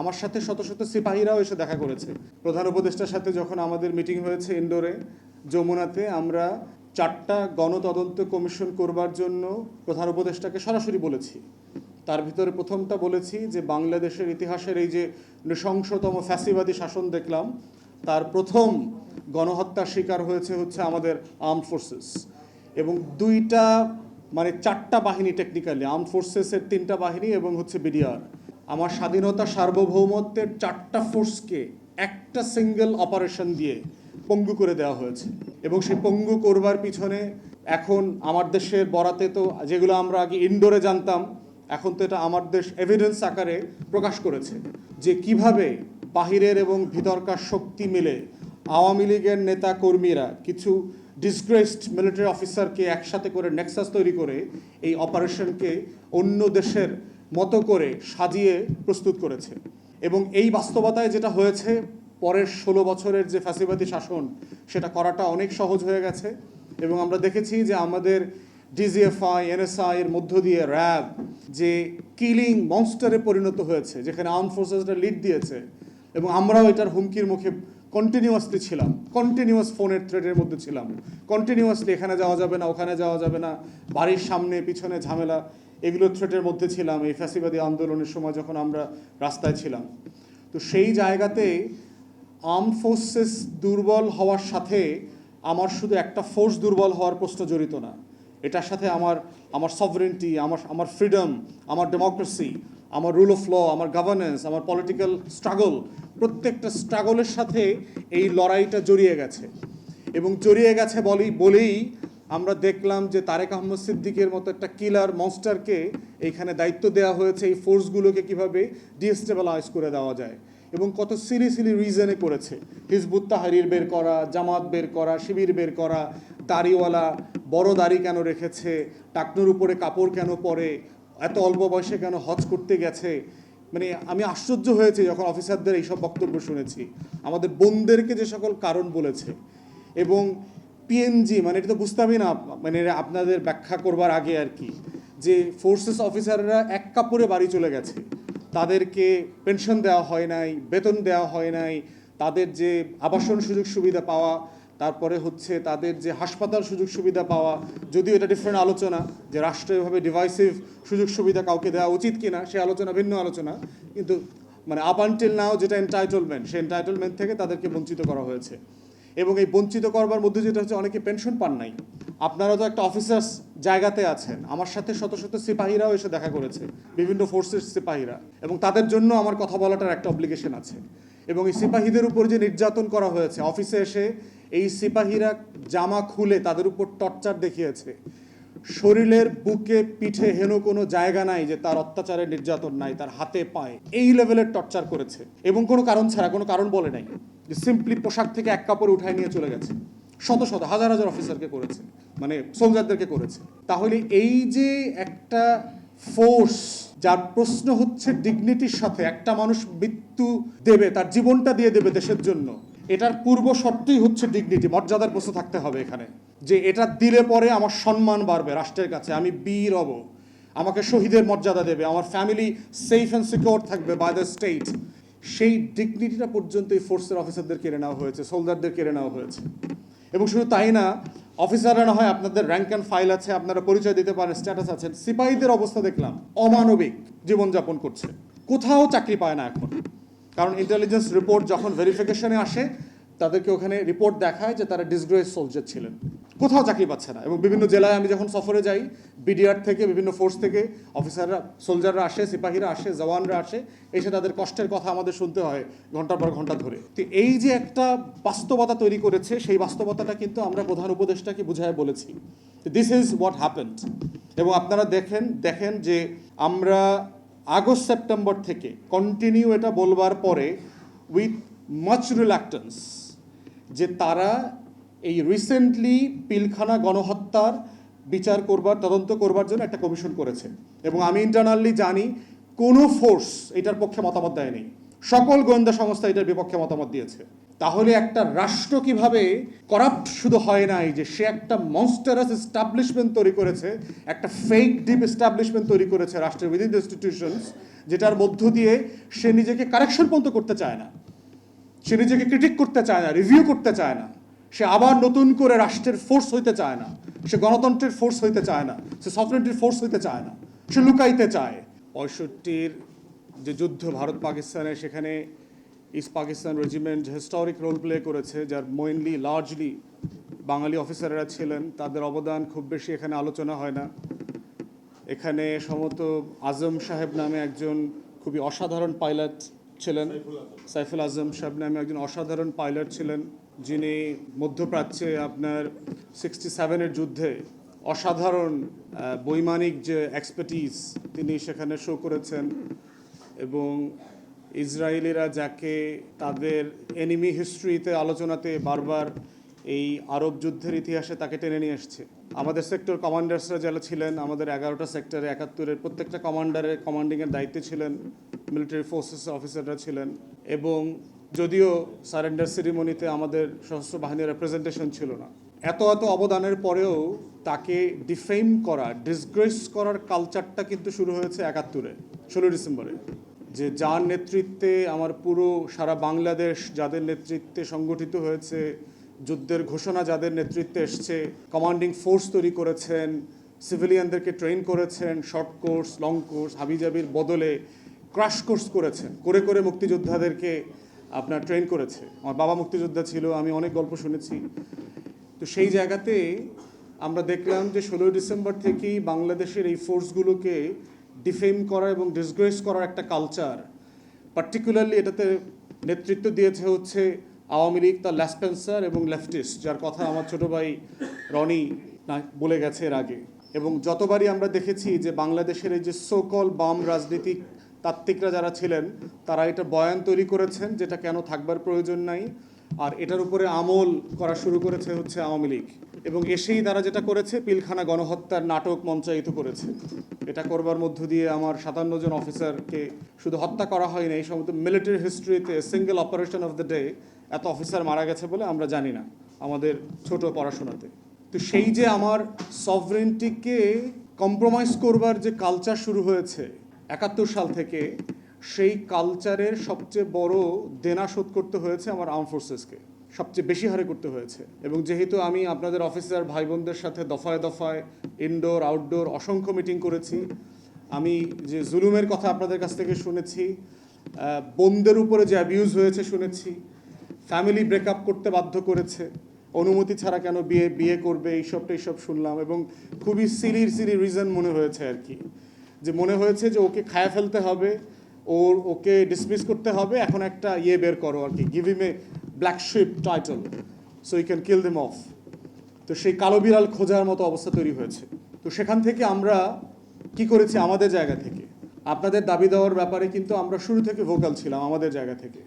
আমার সাথে শত শত সিপাহীরাও এসে দেখা করেছে। প্রধান উপদেষ্টার সাথে যখন আমাদের মিটিং হয়েছে ইন্ডোরে যমুনাতে আমরা চারটা গণতদন্ত কমিশন করবার জন্য প্রধান উপদেষ্টাকে সরাসরি বলেছি। তার ভিতরে প্রথমটা বলেছি যে বাংলাদেশের ইতিহাসের এই যে নৃশংসতম ফ্যাসিবাদী শাসন দেখলাম, তার প্রথম গণহত্যার শিকার হয়েছে হচ্ছে আমাদের আর্ম ফোর্সেস। এবং দুইটা মানে চারটা বাহিনী টেকনিক্যালি আর্ম ফোর্সেসের তিনটা বাহিনী এবং হচ্ছে বিডিআর। আমার স্বাধীনতা সার্বভৌমত্বের চারটা ফোর্সকে একটা সিঙ্গেল অপারেশন দিয়ে পঙ্গু করে দেওয়া হয়েছে। এবং সেই পঙ্গু করবার পিছনে এখন আমার দেশের বরাতে তো যেগুলো আমরা আগে ইনডোরে জানতাম, এখন তো এটা আমার দেশ এভিডেন্স আকারে প্রকাশ করেছে যে কীভাবে বাহিরের এবং ভিতরকার শক্তি মিলে আওয়ামী লীগের নেতা কর্মীরা কিছু ডিসগ্রেসড মিলিটারি অফিসারকে একসাথে করে নেক্সাস তৈরি করে এই অপারেশনকে অন্য দেশের মতো করে সাজিয়ে প্রস্তুত করেছে। এবং এই বাস্তবতায় যেটা হয়েছে, পরের ষোলো বছরের যে ফ্যাসিবাদী শাসন, সেটা করাটা অনেক সহজ হয়ে গেছে। এবং আমরা দেখেছি যে আমাদের ডিজিএফআই এনএসআই এর মধ্য দিয়ে র্যাব যে কিলিং মনস্টারে পরিণত হয়েছে, যেখানে আর্ম ফোর্সেসরা লিড দিয়েছে, এবং আমরাও এটার হুমকির মুখে কন্টিনিউয়াসলি ছিলাম। কন্টিনিউয়াস ফোনের থ্রেডের মধ্যে ছিলাম। কন্টিনিউয়াসলি এখানে যাওয়া যাবে না, ওখানে যাওয়া যাবে না, বাড়ির সামনে, পিছনে ঝামেলা। এগুলো থ্রেটের মধ্যে ছিলাম, এই ফ্যাসিবাদী আন্দোলনের সময় যখন আমরা রাস্তায় ছিলাম। তো সেই জায়গাতে আর্ম ফোর্সেস দুর্বল হওয়ার সাথে আমার শুধু একটা ফোর্স দুর্বল হওয়ার প্রশ্ন জড়িত না। এটার সাথে আমার আমার সভারেন্টি আমার আমার ফ্রিডম আমার ডেমোক্রেসি আমার রুল অফ ল আমার গভর্নেন্স আমার পলিটিক্যাল স্ট্রাগল প্রত্যেকটা স্ট্রাগলের সাথে এই লড়াইটা জড়িয়ে গেছে। এবং জড়িয়ে গেছে বলেই বলেই আমরা দেখলাম যে তারেক আহমদ সিদ্দিকের মতো একটা কিলার মনস্টারকে এইখানে দায়িত্ব দেওয়া হয়েছে এই ফোর্সগুলোকে কীভাবে ডিস্টেবলাইজ করে দেওয়া যায় এবং কত সিলি সিলি রিজনে করেছে। হিজবুত তাহারির বের করা, জামাত বের করা, শিবির বের করা, দাড়িওয়ালা বড় দাড়ি কেন রেখেছে, টাকনুর উপরে কাপড় কেন পরে, এত অল্প বয়সে কেন হজ করতে গেছে? মানে আমি আশ্চর্য হয়েছি যখন অফিসারদের এইসব বক্তব্য শুনেছি। আমাদের বোনদেরকে যে সকল কারণ বলেছে এবং পিএনজি মানে এটা তো বুঝতামই না মানে আপনাদের ব্যাখ্যা করবার আগে আর কি, যে ফোর্সেস অফিসাররা এক কাপড়ে বাড়ি চলে গেছে। তাদেরকে পেনশন দেওয়া হয় নাই, বেতন দেওয়া হয় নাই, তাদের যে আবাসন সুযোগ সুবিধা পাওয়া, তারপরে হচ্ছে তাদের যে হাসপাতাল সুযোগ সুবিধা পাওয়া, যদিও এটা ডিফারেন্ট আলোচনা, যে রাষ্ট্রীয়ভাবে ডিভাইসিভ সুযোগ সুবিধা কাউকে দেওয়া উচিত কিনা, সে আলোচনা ভিন্ন আলোচনা, কিন্তু মানে আপ আনটিল নাও যেটা এন্টাইটলমেন্ট সেই এন্টাইটলমেন্ট থেকে তাদেরকে বঞ্চিত করা হয়েছে। এবং এই বঞ্চিত করবার মধ্যে যেটা হচ্ছে অনেকে পেনশন পান নাই। আপনারা তো একটা অফিসার্স জায়গাতে আছেন। আমার সাথে শত শত সিপাহীরাও এসে দেখা করেছে, বিভিন্ন ফোর্সের সিপাহীরা। এবং তাদের জন্য আমার কথা বলাটার একটা অব্লিগেশন আছে। এবং এই সিপাহীদের উপর যে নির্যাতন করা হয়েছে অফিসে এসে এই সিপাহীরা জামা খুলে তাদের উপর টর্চার দেখিয়েছে। শরীরের বুকে পিঠে হেন কোনো জায়গা নাই যে তার অত্যাচারের নির্যাতন নাই, তার হাতে পায়ে এই লেভেলের টর্চার করেছে। এবং কোনো কারণ ছাড়া, কোনো কারণ বলে নাই। যে সিম্পলি পোশাক থেকে এক কাপড় উঠায় নিয়ে চলে গেছে। শত শত, হাজার হাজার অফিসারকে করেছে মানে সোলজারদেরকে করেছে। তাহলে এই যে একটা ফোর্স যার প্রশ্ন হচ্ছে ডিগনিটির সাথে একটা মানুষ মৃত্যু দেবে, তার জীবনটা দিয়ে দেবে দেশের জন্য, এটার পূর্ব শর্তই হচ্ছে ডিগনিটি মর্যাদার প্রশ্ন থাকতে হবে এখানে। যে এটা দিলে পরে আমার সম্মান বাড়বে রাষ্ট্রের কাছে, আমি বীর হব। আমাকে শহীদের মর্যাদা দেবে, আমার ফ্যামিলি সেফ অ্যান্ড সিকিউর থাকবে বাই দ্য স্টেট সেই ডিগনিটিটা পর্যন্ত এই ফোর্সের অফিসারদের কেড়ে নেওয়া হয়েছে সোলজারদের কেড়ে নেওয়া হয়েছে। এবং শুধু তাই না অফিসাররা না হয় আপনাদের র্যাঙ্ক অ্যান্ড ফাইল আছে, আপনারা পরিচয় দিতে পারেন স্ট্যাটাস আছেন, সিপাহীদের অবস্থা দেখলাম, অমানবিক জীবনযাপন করছে। কোথাও চাকরি পায় না এখন। কারণ ইন্টেলিজেন্স রিপোর্ট যখন ভেরিফিকেশনে আসে, তাদেরকে ওখানে রিপোর্ট দেখায় যে তারা ডিসগ্রেস সোলজার ছিলেন। কোথাও চাকরি পাচ্ছে না। এবং বিভিন্ন জেলায় আমি যখন সফরে যাই, বিডিআর থেকে, বিভিন্ন ফোর্স থেকে অফিসাররা সোলজাররা আসে, সিপাহীরা আসে, জওয়ানরা আসে, এসে তাদের কষ্টের কথা আমাদের শুনতে হয় ঘণ্টার পর ঘণ্টা ধরে। তো এই যে একটা বাস্তবতা তৈরি করেছে, সেই বাস্তবতাটা কিন্তু আমরা প্রধান উপদেষ্টাকে বুঝায় বলেছি। দিস ইজ হোয়াট হ্যাপেন্ড এবং আপনারা দেখেন দেখেন যে আমরা আগস্ট, সেপ্টেম্বর থেকে কন্টিনিউ এটা বলবার পরে উইথ মাচ রিল্যাক্টেন্স যে তারা এই রিসেন্টলি পিলখানা গণহত্যার বিচার করবার, তদন্ত করবার জন্য একটা কমিশন করেছে এবং আমি ইন্টারনালি জানি কোনো ফোর্স এটার পক্ষে মতামত দেয়নি। সকল গোয়েন্দা সংস্থা এটার বিপক্ষে মতামত দিয়েছে। তাহলে একটা রাষ্ট্র কীভাবে করাপ্ট শুধু হয় নাই যে সে একটা মনস্টারাস এস্টাবলিশমেন্ট তৈরি করেছে, একটা ফেক ডিপ এস্টাবলিশমেন্ট তৈরি করেছে রাষ্ট্রের উইদিন ইনস্টিটিউশনস যেটার মধ্য দিয়ে সে নিজেকে কারেকশন পর্যন্ত করতে চায় না। সে নিজেকে ক্রিটিক করতে চায় না রিভিউ করতে চায় না। সে আবার নতুন করে রাষ্ট্রের ফোর্স হইতে চায় না। সে গণতন্ত্রের ফোর্স হইতে চায় না। সে সফরেন্টির ফোর্স হইতে চায় না। সে লুকাইতে চায়। পঁয়ষট্টির যে যুদ্ধ ভারত পাকিস্তানে সেখানে east Pakistan regiment historic role play করেছে যার মেইনলি লার্জলি বাঙালি অফিসাররা ছিলেন। তাদের অবদান খুব বেশি এখানে আলোচনা হয় না। এখানে সম্ভবত আজম সাহেব নামে একজন খুবই অসাধারণ পাইলট ছিলেন। সাইফুল আজম। সাহেব নামে একজন অসাধারণ পাইলট ছিলেন। যিনি মধ্যপ্রাচ্যে আপনার সিক্সটি সেভেনের যুদ্ধে অসাধারণ বৈমানিক যে এক্সপার্টিস তিনি সেখানে শো করেছেন এবং ইসরায়েলিরা যাকে তাদের এনিমি হিস্ট্রিতে আলোচনাতে বারবার এই আরব যুদ্ধের ইতিহাসে তাকে টেনে নিয়ে এসছে। আমাদের সেক্টর কমান্ডার্সরা যারা ছিলেন, আমাদের এগারোটা সেক্টরে একাত্তরের প্রত্যেকটা কমান্ডারের কমান্ডিংয়ের দায়িত্বে ছিলেন মিলিটারি ফোর্সেস অফিসাররা ছিলেন এবং যদিও সারেন্ডার সেরিমনিতে আমাদের সশস্ত্র বাহিনীর রেপ্রেজেন্টেশন ছিল না। এত এত অবদানের পরেও তাকে ডিফেম করা ডিসগ্রেস করার কালচারটা কিন্তু শুরু হয়েছে একাত্তরে ষোলো ডিসেম্বরে। যে যার নেতৃত্বে আমার পুরো সারা বাংলাদেশ যাদের নেতৃত্বে সংগঠিত হয়েছে, যুদ্ধের ঘোষণা যাদের নেতৃত্বে এসছে কমান্ডিং ফোর্স তৈরি করেছেন সিভিলিয়ানদেরকে ট্রেন করেছেন শর্ট কোর্স লং কোর্স হাবিজাবির বদলে ক্রাশ কোর্স করেছেন। করে করে মুক্তিযোদ্ধাদেরকে আপনার ট্রেন করেছে। আমার বাবা মুক্তিযোদ্ধা ছিল, আমি অনেক গল্প শুনেছি। তো সেই জায়গাতে আমরা দেখলাম যে ষোলোই ডিসেম্বর থেকেই বাংলাদেশের এই ফোর্সগুলোকে ডিফেম করা এবং ডিসগ্রেস করার একটা কালচার পার্টিকুলারলি এটাতে নেতৃত্ব দিয়েছে হচ্ছে আওয়ামী লীগ, তার ল্যাসপেন্সার এবং লেফটিস্ট যার কথা আমার ছোট ভাই রনি বলে গেছে এর আগে। এবং যতবারই আমরা দেখেছি যে বাংলাদেশের এই যে সোকল বাম রাজনীতিক তাত্ত্বিকরা যারা ছিলেন, তারা এটা বয়ান তৈরি করেছেন যেটা কেন থাকবার প্রয়োজন নাই। আর এটার উপরে আমল করা শুরু করেছে হচ্ছে আওয়ামী লীগ। এবং এসেই তারা যেটা করেছে, পিলখানা গণহত্যার নাটক মঞ্চায়িত করেছে। এটা করবার মধ্য দিয়ে আমার সাতান্ন জন অফিসারকে শুধু হত্যা করা হয়নি এই সমস্ত military হিস্ট্রিতে single operation of the day এত অফিসার মারা গেছে বলে আমরা জানি না, আমাদের ছোট পড়াশোনাতে। তো সেই যে আমার সভরেন্টিকে কম্প্রোমাইজ করবার যে কালচার শুরু হয়েছে একাত্তর সাল থেকে সেই কালচারের সবচেয়ে বড় দেনা শোধ করতে হয়েছে আমার আর্ম ফোর্সেসকে সবচেয়ে বেশি হারে করতে হয়েছে। এবং যেহেতু আমি আপনাদের অফিসার ভাই বোনদের সাথে দফায় দফায় ইনডোর আউটডোর অসংখ্য মিটিং করেছি, আমি যে জুলুমের কথা আপনাদের কাছ থেকে শুনেছি বোনদের উপরে যে অ্যাবিউজ হয়েছে শুনেছি ফ্যামিলি ব্রেকআপ করতে বাধ্য করেছে, অনুমতি ছাড়া কেন বিয়ে বিয়ে করবে এইসব এইসব শুনলাম এবং খুবই সিলির সিলি রিজন মনে হয়েছে আর কি। যে মনে হয়েছে যে ওকে খায়া ফেলতে হবে, ওর, ওকে ডিসমিস করতে হবে, এখন একটা ইয়ে বের করো আর কি। Give him a black sheep title so you can kill them off তো সেই কালো বিড়াল খোঁজার মতো অবস্থা তৈরি হয়েছে। তো সেখান থেকে আমরা কি করেছি? আমাদের জায়গা থেকে। আপনাদের দাবি দেওয়ার ব্যাপারে কিন্তু আমরা শুরু থেকে ভোকাল ছিলাম আমাদের জায়গা থেকে।